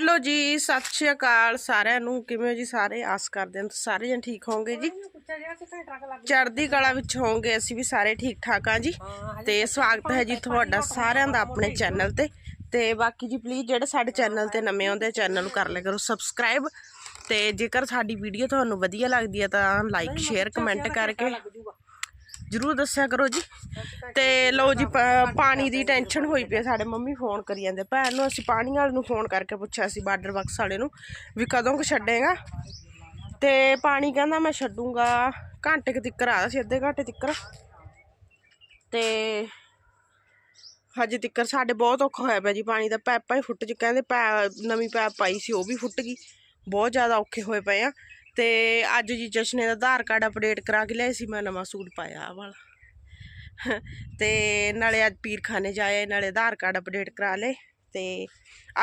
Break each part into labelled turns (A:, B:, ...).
A: Hello ਜੀ ਸਤਿ ਸ਼੍ਰੀ ਅਕਾਲ ਸਾਰਿਆਂ ਨੂੰ। ਕਿਵੇਂ ਹੋ ਜੀ ਸਾਰੇ? ਆਸ ਕਰਦੇ ਹਾਂ ਤੁਸੀਂ ਸਾਰੇ ਜਣ ਠੀਕ ਹੋਵੋਗੇ ਜੀ। ਚੜ੍ਹਦੀ ਕਲਾ ਵਿੱਚ ਹੋਵੋਗੇ ਅਸੀਂ ਵੀ ਸਾਰੇ ਠੀਕ ਠਾਕ ਆ ਜੀ। ਤੇ ਸਵਾਗਤ ਹੈ ਜੀ ਤੁਹਾਡਾ ਸਾਰਿਆਂ ਦਾ ਆਪਣੇ ਚੈਨਲ ਤੇ। ਤੇ। ਬਾਕੀ ਜੀ ਪਲੀਜ਼ ਜਿਹੜੇ ਸਾਡੇ ਚੈਨਲ ਤੇ ਨਵੇਂ ਆਉਂਦੇ ਚੈਨਲ ਨੂੰ ਕਰ ਲਿਆ ਕਰੋ ਸਬਸਕ੍ਰਾਈਬ ਤੇ ਜੇਕਰ ਸਾਡੀ ਵੀਡੀਓ ਤੁਹਾਨੂੰ ਵਧੀਆ ਲੱਗਦੀ ਹੈ ਤਾਂ ਲਾਈਕ ਸ਼ੇਅਰ ਕਮੈਂਟ ਕਰਕੇ। ਜਰੂਰ ਦੱਸਿਆ ਕਰੋ ਜੀ। ਤੇ ਲਓ ਜੀ ਪਾਣੀ ਦੀ ਟੈਨਸ਼ਨ ਹੋਈ ਪਈ ਸਾਡੇ ਮੰਮੀ ਫੋਨ ਕਰੀ ਜਾਂਦੇ। ਭੈਣ ਨੂੰ ਅਸੀਂ ਪਾਣੀ ਵਾਲੇ ਨੂੰ ਫੋਨ ਕਰਕੇ ਪੁੱਛਿਆ ਸੀ ਬਾਰਡਰ ਬਕਸ ਵਾਲੇ ਨੂੰ, ਵੀ ਕਦੋਂ ਕੁ ਛੱਡੇਗਾ? ਤੇ ਪਾਣੀ ਕਹਿੰਦਾ, ਮੈਂ ਛੱਡੂਗਾ ਘੰਟੇ ਕੁ ਤਿੱਕਰ ਆਦਾ ਸੀ, ਅੱਧੇ ਘੰਟੇ ਤਿੱਕਰ। ਤੇ ਹਜੇ ਤਿੱਕਰ ਸਾਡੇ ਬਹੁਤ ਔਖਾ ਹੋਇਆ ਪਿਆ ਜੀ। ਪਾਣੀ ਦਾ ਪੈਪਾਂ ਹੀ ਫੁੱਟ ਚ ਕਹਿੰਦੇ ਪੈ ਨਵੀਂ ਪੈਪ ਪਾਈ ਸੀ, ਉਹ ਵੀ ਫੁੱਟ ਗਈ। ਬਹੁਤ ਜ਼ਿਆਦਾ ਔਖੇ ਹੋਏ ਪਏ ਆ। ਤੇ ਅੱਜ ਜੀ ਜਸ਼ਨੇ ਦਾ ਆਧਾਰ ਕਾਰਡ ਅਪਡੇਟ ਕਰਾ ਕੇ ਲਿਆਏ ਸੀ, ਮੈਂ ਨਵਾਂ ਸੂਟ ਪਾਇਆ ਆ ਵਾਲਾ। ਤੇ ਨਾਲੇ ਅੱਜ ਪੀਰਖਾਨੇ ਜਾਏ, ਨਾਲੇ ਆਧਾਰ ਕਾਰਡ ਅਪਡੇਟ ਕਰਾ ਲਏ। ਤੇ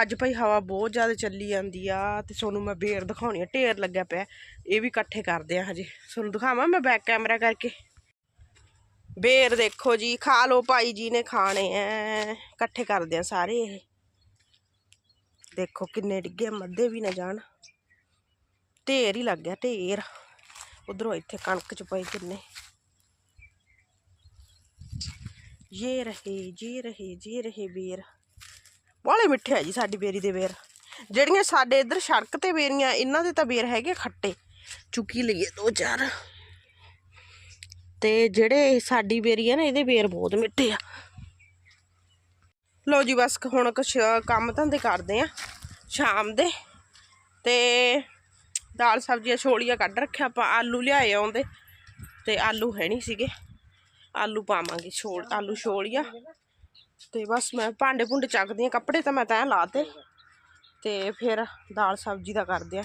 A: ਅੱਜ ਭਾਈ ਹਵਾ ਬਹੁਤ ਜ਼ਿਆਦਾ ਚੱਲੀ ਜਾਂਦੀ ਆ, ਤੇ ਤੁਹਾਨੂੰ ਮੈਂ ਬੇਰ ਦਿਖਾਉਣੀ ਆ, ਢੇਰ ਲੱਗਿਆ ਪਿਆ। ਇਹ ਵੀ ਇਕੱਠੇ ਕਰਦੇ ਆ ਹਜੇ। ਤੁਹਾਨੂੰ ਦਿਖਾਵਾਂ ਮੈਂ ਬੈਕ ਕੈਮਰਾ ਕਰਕੇ। ਬੇਰ ਦੇਖੋ ਜੀ, ਖਾ ਲਓ ਭਾਈ ਜੀ ਨੇ ਖਾਣੇ ਐ। ਇਕੱਠੇ ਕਰਦੇ ਆ ਸਾਰੇ ਇਹ। ਦੇਖੋ ਕਿੰਨੇ ਡਿੱਗੇ ਮੱਧੇ ਵੀ ਨਾ ਜਾਣ। ਢੇਰ ਹੀ ਲੱਗ ਗਿਆ, ਢੇਰ। ਉਧਰੋਂ ਇੱਥੇ ਕਣਕ ਚ ਪਏ ਕਿੰਨੇ। ਇਹ ਰਹੇ, ਜੀ ਰਹੇ ਜੀ ਰਹੇ ਬੇਰ। ਬਾਲੇ ਮਿੱਠੇ ਆ ਜੀ ਸਾਡੀ ਬੇਰੀ ਦੇ ਬੇਰ। ਜਿਹੜੀਆਂ ਸਾਡੇ ਇੱਧਰ ਸੜਕ ਤੇ ਬੇਰੀਆਂ, ਇਹਨਾਂ ਦੇ ਤਾਂ ਬੇਰ ਹੈਗੇ ਖੱਟੇ। ਚੁੱਕੀ ਲਈਏ ਦੋ ਚਾਰ। ਤੇ ਜਿਹੜੇ ਸਾਡੀ ਬੇਰੀ ਆ ਨਾ, ਇਹਦੇ ਬੇਰ ਬਹੁਤ ਮਿੱਠੇ ਆ। ਲੋ ਜੀ ਬਸ ਹੁਣ ਕੁਛ ਕੰਮ ਧੰਦੇ ਕਰਦੇ ਆ, ਸ਼ਾਮ ਦੇ। ਤੇ ਦਾਲ ਸਬਜ਼ੀਆਂ ਛੋਲੀਆਂ ਕੱਢ ਰੱਖਿਆ ਆਪਾਂ ਆਲੂ ਲਿਆਏ ਆਉਂਦੇ ਤੇ ਆਲੂ ਹੈ ਨਹੀਂ ਸੀਗੇ। ਆਲੂ ਪਾਵਾਂਗੇ ਛੋਲ ਆਲੂ ਛੋਲੀਆਂ। ਤੇ ਬਸ ਮੈਂ ਭਾਂਡੇ ਭੁੰਡੇ ਚੱਕਦੀ ਆ ਕੱਪੜੇ ਤਾਂ ਮੈਂ ਤਾਂ ਲਾਤੇ। ਤੇ ਫਿਰ ਦਾਲ ਸਬਜ਼ੀ ਦਾ ਕਰਦੇ ਆ।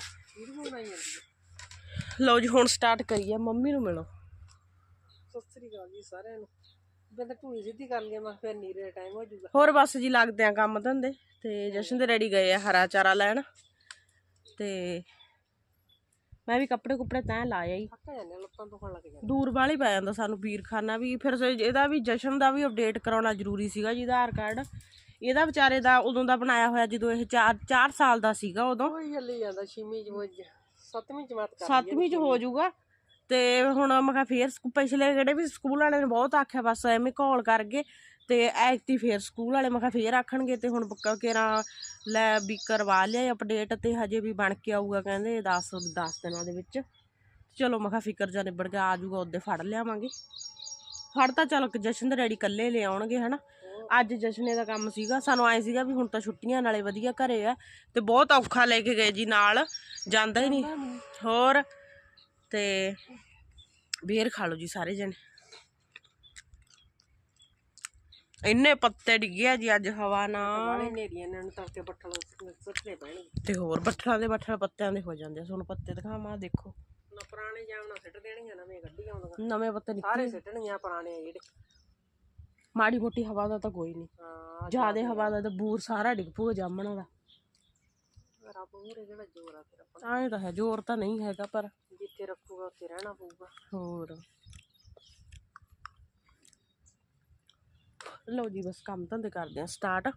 A: ਲਓ ਜੀ ਹੁਣ ਸਟਾਰਟ ਕਰੀਏ ਮੰਮੀ ਨੂੰ ਮਿਲੋ।
B: ਸਤਿ ਸ੍ਰੀ ਅਕਾਲ ਜੀ ਸਾਰਿਆਂ ਨੂੰ। ਮੈਂ ਤਾਂ ਢੂਈ ਸਿੱਧੀ ਕਰ ਲਈ ਮੈਂ ਕਿਹਾ ਫਿਰ ਨੀਰੇ ਟਾਈਮ ਹੋ ਜਾਊਗਾ।
A: ਹੋਰ ਬਸ ਜੀ ਲੱਗਦੇ ਆ ਕੰਮ ਧੰਦੇ ਤੇ ਜਸ਼ਨ ਦੇ ਰੈਡੀ ਗਏ ਆ ਹਰਾ ਚਾਰਾ ਲੈਣ। ਤੇ ਮੈਂ ਵੀ ਕੱਪੜੇ ਕੁਪੜੇ ਤੈਂ ਲਾਇਆ ਹੀ
B: ਥੱਕ ਜਾਂਦੇ ਆ, ਲੱਤਾਂ ਦੁਖਣ ਲੱਗ ਜਾਂਦੀਆਂ
A: ਦੂਰ ਵਾਲੀ ਪੈ ਜਾਂਦਾ ਸਾਨੂੰ ਪੀਰਖਾਨਾ ਵੀ ਫਿਰ ਸ- ਇਹਦਾ ਵੀ ਜਸ਼ਨ ਦਾ ਵੀ ਅਪਡੇਟ ਕਰਾਉਣਾ ਜ਼ਰੂਰੀ ਸੀਗਾ ਜੀ ਆਧਾਰ ਕਾਰਡ। ਇਹਦਾ ਵਿਚਾਰੇ ਦਾ ਉਦੋਂ ਦਾ ਬਣਾਇਆ ਹੋਇਆ ਜਦੋਂ ਇਹ 4 4 ਸਾਲ ਦਾ ਸੀਗਾ ਉਦੋਂ।
B: ਕੋਈ ਚੱਲੀ ਜਾਂਦਾ ਛੇਵੀਂ ਜਮਾਤ ਸੱਤਵੀਂ ਜਮਾਤ ਕਰ
A: ਸੱਤਵੀਂ ਚ ਹੋ ਜਾਊਗਾ। ਤੇ ਹੁਣ ਮੈਂ ਕਿਹਾ ਫੇਰ ਸਕੂ- ਪਿਛਲੇ ਜਿਹੜੇ ਵੀ ਸਕੂਲ ਵਾਲਿਆਂ ਨੇ ਬਹੁਤ ਆਖਿਆ ਬਸ ਐਵੇਂ ਕਾਲ ਕਰਕੇ ਤੇ ਐਕਤੀ ਫੇਰ ਸਕੂਲ ਵਾਲੇ ਮੈਂ ਕਿਹਾ ਫੇਰ ਆਖਣਗੇ ਤੇ ਹੁਣ ਪੱਕਾ ਕੇਰਾ ਲੈ ਵੀ ਕਰਵਾ ਲਿਆ ਅਪਡੇਟ ਤੇ ਹਜੇ ਵੀ ਬਣ ਕੇ ਆਊਗਾ ਕਹਿੰਦੇ 10 10 ਦਿਨਾਂ ਦੇ ਵਿੱਚ। ਚਲੋ ਮੈਂ ਕਿਹਾ ਫਿਕਰ ਜਾ ਨਿਬੜ ਗਿਆ ਆ ਜਾਊਗਾ ਉਹਦੇ ਫੜ ਲਿਆਵਾਂਗੇ। ਫੜ ਤਾਂ ਚਲ ਜਸ਼ਨ ਦੇ ਡੈਡੀ ਕੱਲੇ ਲੈ ਆਉਣਗੇ ਹਨਾ। ਅੱਜ ਜਸ਼ਨੇ ਦਾ ਕੰਮ ਸੀਗਾ, ਸਾਨੂੰ ਆਏ ਸੀਗਾ ਵੀ ਹੁਣ ਤਾਂ ਛੁੱਟੀਆਂ ਨਾਲੇ ਵਧੀਆ ਘਰੇ ਆ ਤੇ ਬਹੁਤ ਔਖਾ ਲੈ ਕੇ ਗਏ ਜੀ ਨਾਲ, ਜਾਂਦਾ ਹੀ ਨਹੀਂ। ਹੋਰ ਤੇ ਬੇਰ ਖਾ ਲਓ ਜੀ ਸਾਰੇ ਜਣੇ। ਇੰਨੇ ਪੱਤੇ ਡਿੱਗੇ ਆ ਜੀ ਅੱਜ ਹਵਾ ਨਾਲ
B: ਬਾਲੇ ਨੇਰੀਆਂ ਇਹਨਾਂ ਨੂੰ ਤੜਕੇ ਬੱਠਲ ਸੁੱਟਨੇ ਪੈਣਗੇ।
A: ਤੇ ਹੋਰ ਬੱਠਲਾਂ ਦੇ ਬੱਠਲ ਪੱਤਿਆਂ ਦੇ ਹੋ ਜਾਂਦੇ ਆ ਤੁਹਾਨੂੰ ਪੱਤੇ ਦਿਖਾਵਾਂ ਦੇਖੋ।
B: ਨਾ ਪੁਰਾਣੇ ਜਾਮਣਾ ਸਿੱਟ ਦੇਣੀਆਂ ਨਵੇਂ ਗੱਡੀ ਆਉਂਦੀਆਂ
A: ਨਵੇਂ ਪੱਤੇ ਨਿਕਲੇ।
B: ਸਾਰੇ ਸਿੱਟਣੀਆਂ ਪੁਰਾਣੇ ਆ ਜਿਹੜੇ।
A: ਮਾੜੀ ਮੋਟੀ ਹਵਾ ਦਾ ਤਾਂ ਕੋਈ ਨਹੀਂ
B: ਹਾਂ
A: ਜਿਆਦੇ ਹਵਾ ਦਾ ਤਾਂ ਬੂਰ ਸਾਰਾ ਡਿੱਗ ਪੂਗਾ ਜਾਮਣਾ ਦਾ।
B: ਰੱਬ ਮੂਰੇ ਜਿਹੜਾ ਜ਼ੋਰ ਆ ਫਿਰ ਆਪਾਂ।
A: ਐਂ ਤਾਂ ਹੈ ਜ਼ੋਰ ਤਾਂ ਨਹੀਂ ਹੈਗਾ ਪਰ
B: ਜਿੱਥੇ ਰੱਖੂਗਾ ਉੱਥੇ ਰਹਿਣਾ ਪਊਗਾ।
A: ਹੋਰ। ਲਓ ਜੀ ਬਸ ਕੰਮ ਧੰਦੇ ਕਰਦੇ ਆ ਸਟਾਰਟ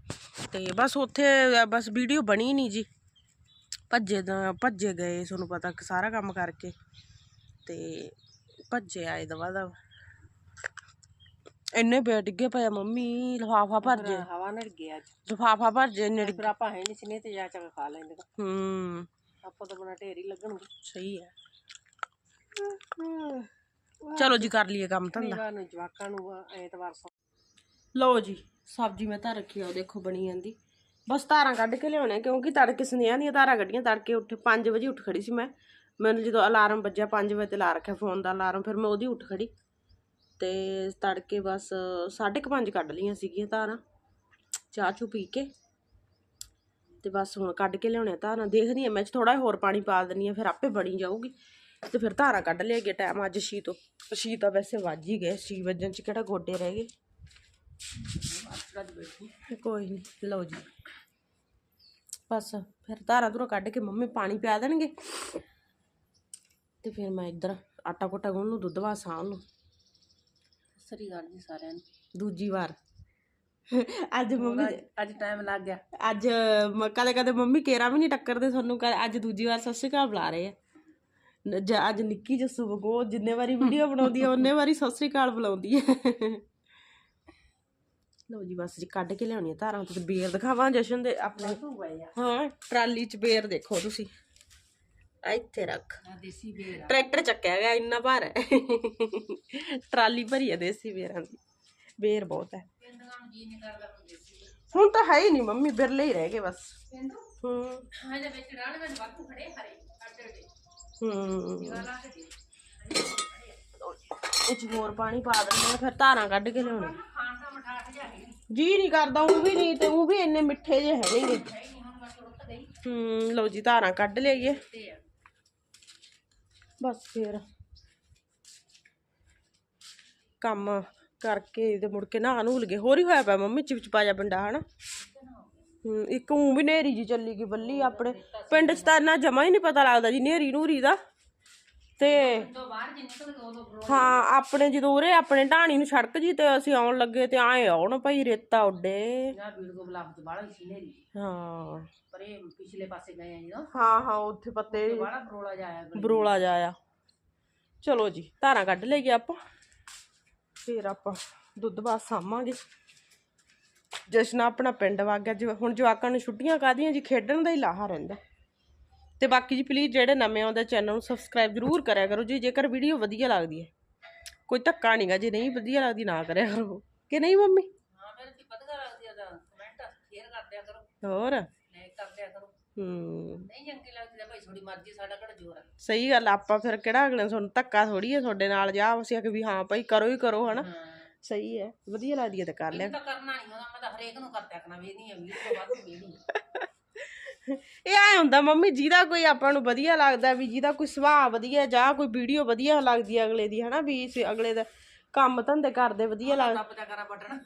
A: ਤੇ ਬਸ ਉੱਥੇ ਬਸ ਵੀਡੀਓ ਬਣੀ ਨਹੀਂ ਜੀ। ਭੱਜੇ ਭੱਜੇ ਗਏ ਤੁਹਾਨੂੰ ਪਤਾ ਸਾਰਾ ਕੰਮ ਕਰਕੇ। ਤੇ ਭੱਜੇ ਆਏ ਦਵਾ ਦਾ ਇੰਨੇ ਬੇ ਡਿੱਗੇ ਪਏ ਆ ਮੰਮੀ ਲਿਫਾਫਾ ਭਰ ਜੇ।
B: ਹਵਾ ਨੜ ਗਿਆ ਅੱਜ।
A: ਲਿਫਾਫਾ ਭਰ ਜੇ ਡਿੱਗੇ
B: ਫਿਰ ਆਪਾਂ ਹੈ ਨਹੀਂ ਸੀ ਨਹੀਂ ਤੇ ਜਾ ਚੱਕ ਖਾ ਲੈਂਦੇ।
A: ਹੂੰ।
B: ਆਪਾਂ ਤਾਂ ਬਣਾ ਢੇਰ ਲੱਗਣਗੇ।
A: ਸਹੀ ਹੈ। ਚਲੋ ਜੀ ਕਰ ਲਈਏ ਕੰਮ ਧੰਦਾ।
B: ਜਵਾਕਾਂ ਨੂੰ ਐਤਵਾਰ
A: ਲਓ ਜੀ, ਸਬਜ਼ੀ ਮੈਂ ਤਾਂ ਰੱਖੀ ਆ, ਉਹ ਦੇਖੋ ਬਣੀ ਜਾਂਦੀ। ਬਸ ਧਾਰਾਂ ਕੱਢ ਕੇ ਲਿਆਉਣੇ ਕਿਉਂਕਿ ਤੜਕੇ ਸੁਨੇਹਾ ਦੀਆਂ ਧਾਰਾਂ ਕੱਢੀਆਂ, ਤੜਕੇ ਉੱਠ 5 ਵਜੇ ਉੱਠ ਖੜੀ ਸੀ ਮੈਂ। ਮੈਨੂੰ ਜਦੋਂ ਅਲਾਰਮ ਵੱਜਿਆ 5 ਵਜੇ ਤੇ ਲਾ ਰੱਖਿਆ ਫੋਨ ਦਾ ਅਲਾਰਮ, ਫਿਰ ਮੈਂ ਉਹਦੀ ਉੱਠ ਖੜੀ। ਤੇ ਤੜਕੇ ਬਸ 5:30 ਕੱਢ ਲਈਆਂ ਸੀਗੀਆਂ ਧਾਰਾਂ, ਚਾਹ ਚੂ ਪੀ ਕੇ। ਤੇ ਬਸ ਹੁਣ ਕੱਢ ਕੇ ਲਿਆਉਣੇ ਧਾਰਾਂ, ਦੇਖਦੀ ਆ ਮੈਂ ਥੋੜਾ ਹੋਰ ਪਾਣੀ ਪਾ ਦਿੰਨੀ ਆ, ਫਿਰ ਆਪੇ ਬਣੀ ਜਾਊਗੀ। ਤੇ ਫਿਰ ਧਾਰਾਂ ਕੱਢ ਲਿਆਗੇ ਟਾਈਮ ਅੱਜ ਛੀ ਤੋਂ, ਛੀ ਤਾਂ ਵੈਸੇ ਵੱਜ ਹੀ ਗਏ, ਛੀ ਵਜਣ ਚ ਕਿਹੜਾ ਗੋਡੇ ਰਹਿ ਗਏ। ਕੋਈ ਨਹੀਂ ਲਓ ਜੀ। ਬਸ ਫਿਰ ਧਾਰਾਂ ਧੁਰਾ ਕੱਢ ਕੇ ਮੰਮੀ ਪਾਣੀ ਪਿਆ ਦੇਣਗੇ। ਤੇ ਫਿਰ ਮੈਂ ਇੱਧਰ ਆਟਾ ਕੋਟਾ ਗੁੰਨ ਨੂੰ ਦੁੱਧ ਵਾ ਸਾਂ ਨੂੰ
B: ਸਰੀ ਗੱਲ ਜੀ ਸਾਰਿਆਂ ਨੂੰ।
A: ਦੂਜੀ ਵਾਰ। ਅੱਜ ਮੰਮੀ
B: ਅੱਜ ਟਾਈਮ ਲੱਗ ਗਿਆ।
A: ਅੱਜ ਕਦੇ ਕਦੇ ਮੰਮੀ ਕੇਰਾ ਵੀ ਨਹੀਂ ਟੱਕਰਦੇ ਕਰ ਅੱਜ ਦੂਜੀ ਵਾਰ ਸ਼੍ਰੀ ਅਕਾਲ ਬੁਲਾ ਰਹੇ ਆ। ਅੱਜ ਨਿੱਕੀ ਜੱਸੂ ਬਗੋ ਜਿੰਨੇ ਵਾਰੀ ਵੀਡੀਓ ਬਣਾਉਂਦੀ ਆ ਉਹਨੇ ਵਾਰੀ ਸ਼੍ਰੀ ਅਕਾਲ ਬੁਲਾਉਂਦੀ ਹੈ ਲਓ ਜੀ ਬਸ ਜੀ ਕੱਢ ਕੇ ਲਿਆਉਣੀ ਆ ਧਾਰਾਂ ਤੇ ਬੇਰ ਦਿਖਾਵਾਂ ਜਸ਼ਨ ਦੇ ਆਪਣੇ। ਹਾਂ ਟਰਾਲੀ 'ਚ ਬੇਰ ਦੇਖੋ ਤੁਸੀਂ। ਇੱਥੇ ਰੱਖ।
B: ਦੇਸੀ ਬੇਰ
A: ਟਰੈਕਟਰ ਚੱਕਿਆ ਗਿਆ ਇੰਨਾ ਭਾਰ ਹੈ। ਟਰਾਲੀ ਭਰੀ ਹੈ ਦੇਸੀ ਬੇਰਾਂ ਦੀ। ਬੇਰ ਬਹੁਤ ਹੈ।
B: ਹੁਣ
A: ਤਾਂ ਹੈ ਹੀ ਨਹੀਂ ਮੰਮੀ ਬਿਰਲੇ ਹੀ ਰਹਿ ਗਏ ਬਸ। ਹੂੰ।
B: ਹਾਂ ਜੇ ਵਿੱਚ ਰਾਣ ਵਿੱਚ ਵਾਧੂ ਖੜੇ ਹਰੇ ਅੱਡੇ ਅੱਡੇ
A: ਹੂੰ।
B: ਗਾਲਾਂ ਤੇ ਦੇ
A: ਇਹ 'ਚ ਹੋਰ ਪਾਣੀ ਪਾ ਦਿੰਦੇ ਆ ਫਿਰ ਧਾਰਾਂ ਕੱਢ ਕੇ ਲਿਆਉਣੇ। ਜੀ ਨਹੀਂ ਕਰਦਾ, ਉਹ ਵੀ ਨਹੀਂ ਤੇ ਉਹ ਵੀ ਇੰਨੇ ਮਿੱਠੇ ਜਿਹੇ ਹੈ ਨਹੀਂਗੇ
B: ਹੂੰ,
A: ਲਓ ਜੀ, ਧਾਰਾਂ ਕੱਢ ਲਈਏ। ਬਸ ਫੇਰ। ਕੰਮ ਕਰਕੇ ਤੇ ਮੁੜ ਕੇ ਨਹਾ ਨੂਲ ਗਏ ਹੋਰ ਹੀ ਹੋਇਆ ਪਿਆ ਮੰਮੀ, ਚਿਪਚਪਾ ਜਾ ਪਿੰਡਾ, ਹਨਾ? ਹੂੰ, ਇੱਕ ਉਂ ਵੀ ਨੇਰੀ ਜੀ ਚੱਲੀ ਗਈ ਬੱਲੀ ਆਪਣੇ। ਪਿੰਡ 'ਚ ਤਾਂ ਇੰਨਾ ਜਮਾ ਹੀ ਨਹੀਂ ਪਤਾ ਲੱਗਦਾ ਜੀ, ਨੇਰੀ ਨੂਰੀ ਦਾ। ਤੇ ਹਾਂ ਆਪਣੇ ਜਦੋਂ ਉਰੇ ਆਪਣੇ ਢਾਣੀ ਨੂੰ ਸੜਕ ਜੀ ਤੇ ਅਸੀਂ ਆਉਣ ਲੱਗੇ ਤੇ ਆਏ ਆਉਣ ਭਾਈ ਰੇਤਾ ਉੱਡੇ। ਹਾਂ।
B: ਪਰ ਇਹ ਪਿਛਲੇ ਪਾਸੇ ਗਏ ਆ ਜਦੋਂ
A: ਹਾਂ ਹਾਂ ਉੱਥੇ ਪੱਤੇ
B: ਬਰੋਲਾ ਜਾਇਆ ਗਲੀ
A: ਬਰੋਲਾ ਜਾਇਆ ਚਲੋ ਜੀ ਧਾਰਾਂ ਕੱਢ ਲਈਏ ਆਪਾਂ। ਫੇਰ ਆਪਾਂ ਦੁੱਧ ਬਾਅਦ ਸਾਂਭਾਂਗੇ ਜਸ਼ਨ ਆਪਣਾ ਪਿੰਡ ਵਗ ਗਿਆ। ਜਿਵੇਂ ਹੁਣ ਜਵਾਕਾਂ ਨੂੰ ਛੁੱਟੀਆਂ ਕਾਦੀਆਂ ਜੀ ਖੇਡਣ ਦਾ ਹੀ ਲਾਹਾ ਰਹਿੰਦਾ। ਤੇ ਬਾਕੀ ਜੀ ਪਲੀਜ਼ ਜਿਹੜੇ ਨਵੇਂ ਆਉਂਦੇ ਚੈਨਲ ਨੂੰ ਸਬਸਕ੍ਰਾਈਬ ਜ਼ਰੂਰ ਕਰਿਆ ਕਰੋ ਜੀ ਜੇਕਰ ਵੀਡੀਓ ਵਧੀਆ ਲੱਗਦੀ ਹੈ। ਕੋਈ ਧੱਕਾ ਨਹੀਂਗਾ ਜੇ ਨਹੀਂ ਵਧੀਆ ਲੱਗਦੀ ਨਾ ਕਰਿਆ ਕਰੋ। ਕਿ ਨਹੀਂ ਮੰਮੀ?
B: ਹਾਂ ਮੇਰੇ ਤੇ ਵਧੀਆ ਲੱਗਦੀ ਆ ਤਾਂ ਕਮੈਂਟ ਸ਼ੇਅਰ ਕਰ ਦਿਆ ਕਰੋ।
A: ਹੋਰ?
B: ਲਾਈਕ ਕਰ ਦਿਆ ਕਰੋ।
A: ਹੂੰ।
B: ਨਹੀਂ ਚੰਗੀ ਲੱਗਦੀ ਤਾਂ ਭਾਈ ਥੋੜੀ ਮਰਜ਼ੀ ਸਾਡਾ ਕਿਹੜਾ ਜ਼ੋਰ ਆ।
A: ਸਹੀ ਗੱਲ ਆ, ਆਪਾਂ ਫਿਰ ਕਿਹੜਾ ਅਗਲੇ ਨੂੰ ਤੁਹਾਨੂੰ ਧੱਕਾ ਥੋੜੀ ਹੈ ਤੁਹਾਡੇ ਨਾਲ ਜਾ ਅਸੀਂ ਆਖੇ ਵੀ ਹਾਂ ਭਾਈ ਕਰੋ ਹੀ ਕਰੋ ਹਨਾ? ਸਹੀ ਹੈ ਵਧੀਆ ਲੱਗਦੀ ਹੈ ਤੇ ਕਰ ਲਿਆ
B: ਤਾਂ ਕਰਨਾ ਨਹੀਂ ਹੁੰਦਾ ਮੈਂ ਤਾਂ ਹਰੇਕ ਨੂੰ ਕਰ ਦਿਆ ਕਰਨਾ ਵੀ ਨਹੀਂ ਅਮੀਰ ਤੋਂ ਵੱਧ ਵੀਡੀਓ
A: ਇਹ ਐ ਹੁੰਦਾ ਮੰਮੀ ਜਿਹਦਾ ਕੋਈ ਆਪਾਂ ਨੂੰ ਵਧੀਆ ਲੱਗਦਾ ਵੀ ਜਿਹਦਾ ਕੋਈ ਸੁਭਾਅ ਵਧੀਆ ਜਾਂ ਕੋਈ ਵੀਡੀਓ ਵਧੀਆ ਲੱਗਦੀ ਹੈ ਅਗਲੇ ਦੀ ਹਨਾ ਵੀ ਇਸ ਅਗਲੇ ਦਾ ਕੰਮ ਧੰਦੇ ਕਰਦੇ ਵਧੀਆ ਲੱਗ
B: ਦੱਬ ਦਿਆ ਕਰਾ ਬਟਨ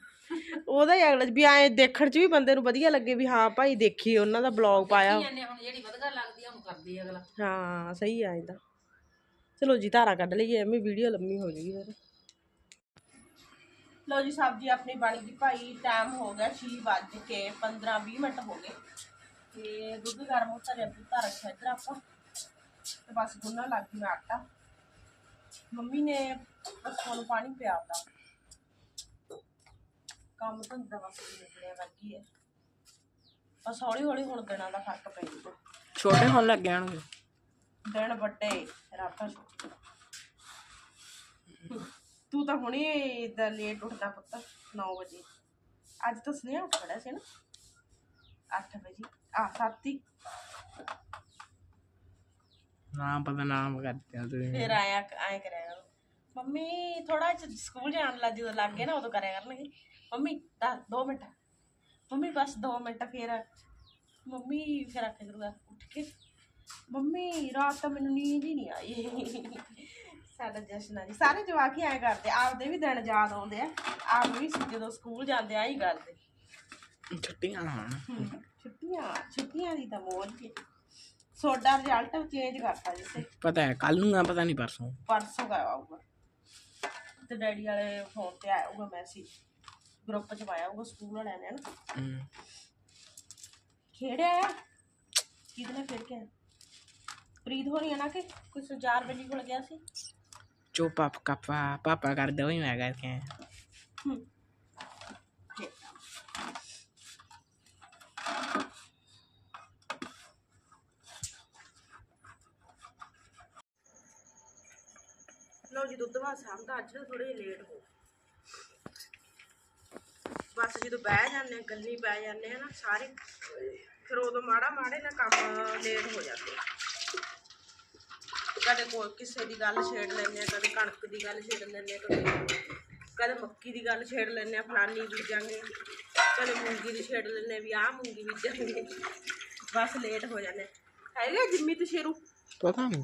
A: ਉਹਦਾ ਹੀ ਅਗਲਾ ਵੀ ਐ ਦੇਖਣ 'ਚ ਵੀ ਬੰਦੇ ਨੂੰ ਵਧੀਆ ਲੱਗੇ ਵੀ ਹਾਂ ਭਾਈ ਦੇਖੀ ਉਹਨਾਂ ਦਾ ਬਲੌਗ ਪਾਇਆ।
B: ਹੁਣ ਜਿਹੜੀ ਵਧੀਆ ਲੱਗਦੀ ਆ ਉਹਨੂੰ ਕਰਦੀ ਆ ਅਗਲਾ।
A: ਹਾਂ ਸਹੀ ਆ ਇਹਦਾ ਚਲੋ ਜੀ ਧਾਰਾ ਕੱਢ ਲਈਏ ਐਵੇਂ ਵੀਡੀਓ ਲੰਮੀ ਹੋ ਜਾਏਗੀ ਫਿਰ। ਲਓ ਜੀ ਸਬਜ਼ੀ ਆਪਣੀ ਬਣ ਗਈ ਭਾਈ ਟਾਈਮ ਹੋ ਗਿਆ 6 ਵੱਜ ਕੇ 15 20 ਮਿੰਟ ਹੋ ਗਏ। ਤੇ ਦੁੱਧ ਗਰਮ ਹੋ ਧਰਿਆ ਦੁੱਧ ਰੱਖਿਆ ਇੱਧਰ ਆਪਾਂ। ਤੇ ਬਸ ਗੁੰਨਣ ਲੱਗ ਗਈ ਮੈਂ ਆਟਾ। ਮੰਮੀ ਨੇ ਪਸ਼ੂਆਂ ਨੂੰ ਪਾਣੀ ਪਿਆਤਾ ਕੰਮ ਧੰਦਾ ਬਸ ਨਿਕਲਿਆ ਵਰਗੀ ਹੈ ਬਸ ਹੌਲੀ ਹੌਲੀ ਹੁਣ ਦਿਨਾਂ ਦਾ ਫ਼ਰਕ ਪੈ ਜਾਊਗਾ।
B: ਛੋਟੇ ਹੋਣ ਲੱਗ ਜਾਣਗੇ
A: ਦਿਨ ਵੱਡੇ ਰਾਤਾਂ ਛੋਟੀਆਂ। ਤੂੰ ਤਾਂ ਹੁਣੇ ਇਦਾਂ ਲੇਟ ਉੱਠਦਾ ਪੁੱਤ 9 ਵਜੇ। ਅੱਜ ਤਾਂ ਸਨੇਹਾ ਉੱਠ ਖੜਾ ਸੀ ਨਾ। 8 ਵਜੇ। ਆ ਸਾਤੀ
B: ਨਾਮ ਪਤਾ ਨਾਮ ਕਰਦੇ ਆ ਤੁਸੀਂ।
A: ਫਿਰ ਆਇਆ ਆਏ ਕਰਿਆ ਕਰੋ। ਮੰਮੀ ਥੋੜਾ ਜਿਹਾ ਸਕੂਲ ਜਾਣ ਲੱਗ ਜਦੋਂ ਲੱਗ ਗਏ ਨਾ ਉਦੋਂ ਕਰਿਆ ਕਰਨਗੇ। ਮੰਮੀ ਦਾ 2 ਮਿੰਟ। ਮੰਮੀ ਬਸ 2 ਮਿੰਟ ਫਿਰ। ਮੰਮੀ ਫਿਰ ਆਖਿਆ ਕਰੂਗਾ ਉੱਠ ਕੇ। ਮੰਮੀ ਰਾਤ ਤਾਂ ਮੈਨੂੰ ਨੀਂਦ ਹੀ ਨਹੀਂ ਆਈ। ਸਾਡਾ ਜਸ਼ਨ ਆ ਜੀ ਸਾਰੇ ਜਵਾਕ ਹੀ ਐਂ ਕਰਦੇ ਆਪਦੇ ਵੀ ਦਿਨ ਯਾਦ ਆਉਂਦੇ ਆ। ਆਪ ਵੀ ਜਦੋਂ ਸਕੂਲ ਜਾਂਦੇ ਆ ਹੀ ਕਰਦੇ
B: ਛੁੱਟੀਆਂ ਹੋਣ
A: ਛੁੱਟੀਆਂ ਛੁੱਟੀਆਂ ਦੀ ਤਾਂ ਮੌਜ ਹੀ ਸੋਡਾ ਰਿਜ਼ਲਟ ਚੇਂਜ ਕਰਤਾ ਜਿਸੇ
B: ਪਤਾ ਹੈ ਕੱਲ ਨੂੰ ਆ ਪਤਾ ਨਹੀਂ ਪਰਸੋਂ।
A: ਪਰਸੋਂ ਕਰਵਾਊਗਾ। ਤੇ ਡੈਡੀ ਵਾਲੇ ਫੋਨ ਤੇ ਆਇਆ ਹੋਊਗਾ ਮੈਸੇਜ ਗਰੁੱਪ ਚ ਪਾਇਆ ਹੋਊਗਾ ਸਕੂਲ ਵਾਲਿਆਂ ਨੇ ਨਾ
B: ਹਮ।
A: ਖੇੜਿਆ ਨਾਲ ਖੇਡ ਕੇ ਪ੍ਰੀਤ ਹੋਣੀ ਆ ਨਾ ਕਿ ਕੋਈ ਸੁਜਾਰ ਬੇਲੀ ਕੋਲ ਗਿਆ ਸੀ?
B: ਜੋ ਪਾਪ ਕਾਪਾ ਪਾਪਾ ਕਰਦੇ ਹੋਈ ਮੈਂ ਕਰਕੇ ਆਇਆ।
A: ਹਮ। ਠੀਕ। ਲਓ ਸ਼ਾਮ ਦਾ ਅੱਜ ਥੋੜੇ ਲੇਟ ਹੋ। ਬਸ ਜਦੋਂ ਬਹਿ ਜਾਂਦੇ ਗੱਲੀ ਪੈ ਜਾਂਦੇ ਆ ਨਾ, ਸਾਰੇ, ਫਿਰ ਉਦੋਂ ਮਾੜਾ ਮਾੜੇ ਨਾ ਕੰਮ ਲੇਟ ਹੋ ਜਾਂਦੇ ਕਦੇ ਕੋਈ ਕਿਸੇ ਦੀ ਗੱਲ ਛੇੜ ਲੈਂਦੇ ਆ, ਕਦੇ ਕਣਕ ਦੀ ਗੱਲ ਛੇੜ ਲੈਂਦੇ ਆ, ਕਦੇ ਕਦੇ ਮੱਕੀ ਦੀ ਗੱਲ ਛੇੜ ਲੈਂਦੇ ਆ, ਫਲਾਨੀ ਬੀਜਾਂਗੇ, ਕਦੇ ਮੂੰਗੀ ਦੀ ਛੇੜ ਲੈਂਦੇ ਆ, ਵੀ ਆਹ ਮੂੰਗੀ ਬੀਜਾਂਗੇ। ਬਸ ਲੇਟ ਹੋ ਜਾਂਦੇ ਆ। ਹੈਗਾ ਜਿੰਮੀ ਤੇ ਸ਼ੇਰੂ?
B: ਪਤਾ ਨਹੀਂ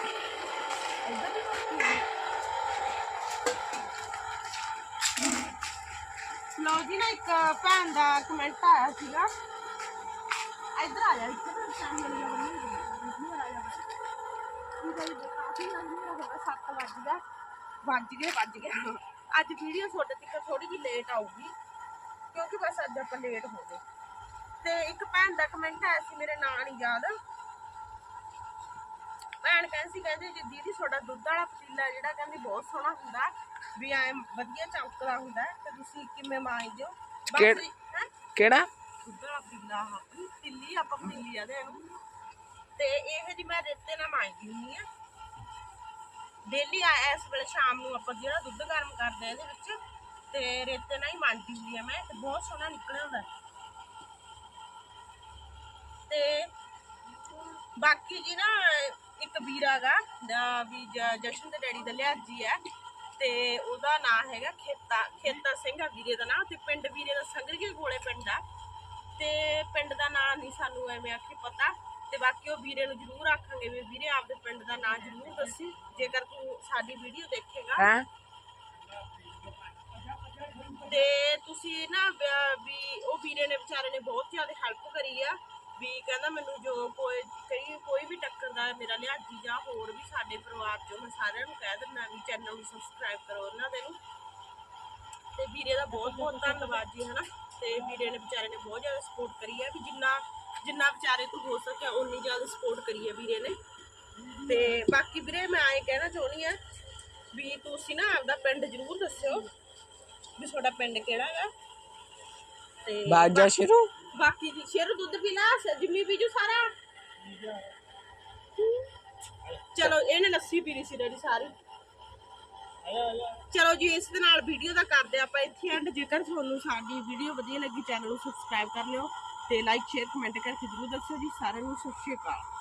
A: ਜੀ ਨਾ ਇੱਕ ਭੈਣ ਦਾ ਕਮੈਂਟ ਆਇਆ ਸੀਗਾ। ਇੱਧਰ ਆ ਜਾ, ਇੱਧਰ ਨਾ ਸਾਹਮਣੇ ਵਾਲੀ ਬੰਨੀ ਆ ਜਾ। ਠੀਕ ਹੈ ਕਾਫੀ ਲੰਮੀ ਹੋ ਗਿਆ 7 ਵੱਜ ਗਿਆ। ਵੱਜ ਗਏ ਵੱਜ ਗਏ। ਅੱਜ ਵੀਡੀਓ ਤੁਹਾਡੇ ਤੱਕ ਥੋੜੀ ਜਿਹੀ ਲੇਟ ਆਊਗੀ, ਕਿਉਂਕਿ ਬਸ ਅੱਜ ਆਪਾਂ ਲੇਟ ਹੋ ਗਏ। ਤੇ ਇੱਕ ਭੈਣ ਦਾ ਕਮੈਂਟ ਆਇਆ ਸੀ, ਮੇਰੇ ਨਾਂ ਨਹੀਂ ਯਾਦ। ਭੈਣ ਕਹਿੰਦੀ ਸੀ ਕਹਿੰਦੀ ਜੀ ਦੀਦੀ ਤੁਹਾਡਾ ਦੁੱਧ ਵਾਲਾ ਪਤੀਲਾ ਜਿਹੜਾ ਕਹਿੰਦੀ ਬਹੁਤ ਸੋਹਣਾ ਹੁੰਦਾ ਵੀ ਐ ਵਧੀਆ ਚਮਕਦਾ ਹੁੰਦਾ ਤੇ ਤੁਸੀਂ ਕਿਵੇਂ ਮਾਂਜਦੇ ਹੋ
C: ਕਿਹੜ-
A: ਬਸ ਹੈਂ?
C: ਕਿਹੜਾ?
A: ਦੁੱਧ ਵਾਲਾ ਪਤੀਲਾ ਹਾਂ ਤਿੱਲੀ ਆਪਾਂ ਪਤੀਲੀ ਆਦੇ ਇਹਨੂੰ। ਤੇ ਇਹ ਜੀ ਮੈਂ ਰੇਤੇ ਨਾਲ ਮਾਂਜਦੀ ਹੁੰਦੀ ਆ। ਡੇਲੀ ਆ ਇਸ ਵੇਲੇ ਸ਼ਾਮ ਨੂੰ ਆਪਾਂ ਜਿਹੜਾ ਦੁੱਧ ਗਰਮ ਕਰਦੇ ਆ ਇਹਦੇ ਵਿੱਚ ਤੇ ਰੇਤੇ ਨਾਲ ਹੀ ਮਾਂਜਦੀ ਹੁੰਦੀ ਆ ਮੈਂ ਤੇ ਬਹੁਤ ਸੋਹਣਾ ਨਿਕਲਿਆ ਹੁੰਦਾ। ਤੇ ਬਾਕੀ ਜੀ ਨਾ ਇੱਕ ਵੀਰਾ ਗਾ ਦਾ ਵੀ ਜ- ਜਸ਼ਨ ਦੇ ਡੈਡੀ ਦਾ ਲਿਆਜੀ ਹੈ ਤੇ ਉਹਦਾ ਨਾਮ ਹੈਗਾ ਖੇਤਾ ਖੇਤਾ ਸਿੰਘ ਆ ਵੀਰੇ ਦਾ ਨਾਮ ਤੇ ਪਿੰਡ ਵੀਰੇ ਦਾ ਸੰਗਰੀਏ ਕੋਲੇ ਪਿੰਡ ਆ। ਤੇ ਪਿੰਡ ਦਾ ਨਾਮ ਨਹੀਂ ਸਾਨੂੰ ਐਵੇਂ ਆਖੀ ਪਤਾ ਤੇ ਬਾਕੀ ਉਹ ਵੀਰੇ ਨੂੰ ਜ਼ਰੂਰ ਆਖਾਂਗੇ ਵੀ ਵੀਰੇ ਆਪਦੇ ਪਿੰਡ ਦਾ ਨਾਮ ਜ਼ਰੂਰ ਦੱਸੀ ਜੇਕਰ ਤੂੰ ਸਾਡੀ ਵੀਡੀਓ ਦੇਖੇਗਾ।
C: ਹੈ?
A: ਤੇ ਤੁਸੀਂ ਨਾ ਵੀ ਉਹ ਵੀਰੇ ਨੇ ਵਿਚਾਰੇ ਨੇ ਬਹੁਤ ਜ਼ਿਆਦਾ ਹੈਲਪ ਕਰੀ ਆ। ਵੀ ਕਹਿੰਦਾ ਮੈਨੂੰ ਜੋ ਕੋਈ ਕਈ ਕੋਈ ਵੀ ਟੱਕਰ ਦਾ ਮੇਰਾ ਲਿਆਜੀ ਜਾਂ ਹੋਰ ਵੀ ਸਾਡੇ ਪਰਿਵਾਰ ਚੋਂ ਮੈਂ ਸਾਰਿਆਂ ਨੂੰ ਕਹਿ ਦਿੰਦਾ ਵੀ ਚੈਨਲ ਨੂੰ ਸਬਸਕ੍ਰਾਈਬ ਕਰੋ ਉਹਨਾਂ ਦੇ ਨੂੰ। ਤੇ ਵੀਰੇ ਦਾ ਬਹੁਤ ਬਹੁਤ ਧੰਨਵਾਦ ਜੀ, ਹਨਾ? ਤੇ ਵੀਰੇ ਨੇ ਵਿਚਾਰੇ ਨੇ ਬਹੁਤ ਜ਼ਿਆਦਾ ਸਪੋਰਟ ਕਰੀ ਹੈ ਵੀ ਜਿੰਨਾ ਜਿੰਨਾ ਵਿਚਾਰੇ ਤੋਂ ਹੋ ਸਕਿਆ ਉਨੀ ਜ਼ਿਆਦਾ ਸਪੋਰਟ ਕਰੀ ਹੈ ਵੀਰੇ ਨੇ। ਤੇ ਬਾਕੀ ਵੀਰੇ ਮੈਂ ਐਂ ਕਹਿਣਾ ਚਾਹੁੰਦੀ ਆ ਵੀ ਤੁਸੀਂ ਨਾ ਆਪਦਾ ਪਿੰਡ ਜ਼ਰੂਰ ਦੱਸਿਓ ਵੀ ਤੁਹਾਡਾ ਪਿੰਡ ਕਿਹੜਾ ਹੈਗਾ ਤੇ
C: ਬਾਜਾ ਸ਼ੁਰੂ?
A: ਬਾਕੀ ਜੀ ਸ਼ੇਰ ਦੁੱਧ ਪੀਣਾ ਜਿੰਮੀ ਪੀਜੂ ਸਾਰਾ। ਚਲੋ ਇਹਨੇ ਲੱਸੀ ਪੀਣੀ ਸੀ ਡੈਡੀ ਸਾਰੀ। ਚਲੋ ਜੀ ਇਸ ਦੇ ਨਾਲ ਵੀਡੀਓ ਦਾ ਕਰਦੇ ਆਪਾਂ ਇੱਥੇ ਐਂਡ ਜੇਕਰ ਤੁਹਾਨੂੰ ਸਾਡੀ ਵੀਡੀਓ ਵਧੀਆ ਲੱਗੀ ਚੈਨਲ ਨੂੰ ਸਬਸਕ੍ਰਾਈਬ ਕਰ ਲਿਓ ਤੇ ਲਾਈਕ ਸ਼ੇਅਰ ਕਮੈਂਟ ਕਰਕੇ ਜਰੂਰ ਦੱਸਿਓ ਜੀ। ਸਾਰਿਆਂ ਨੂੰ ਸਤਿ ਸ਼੍ਰੀ ਅਕਾਲ।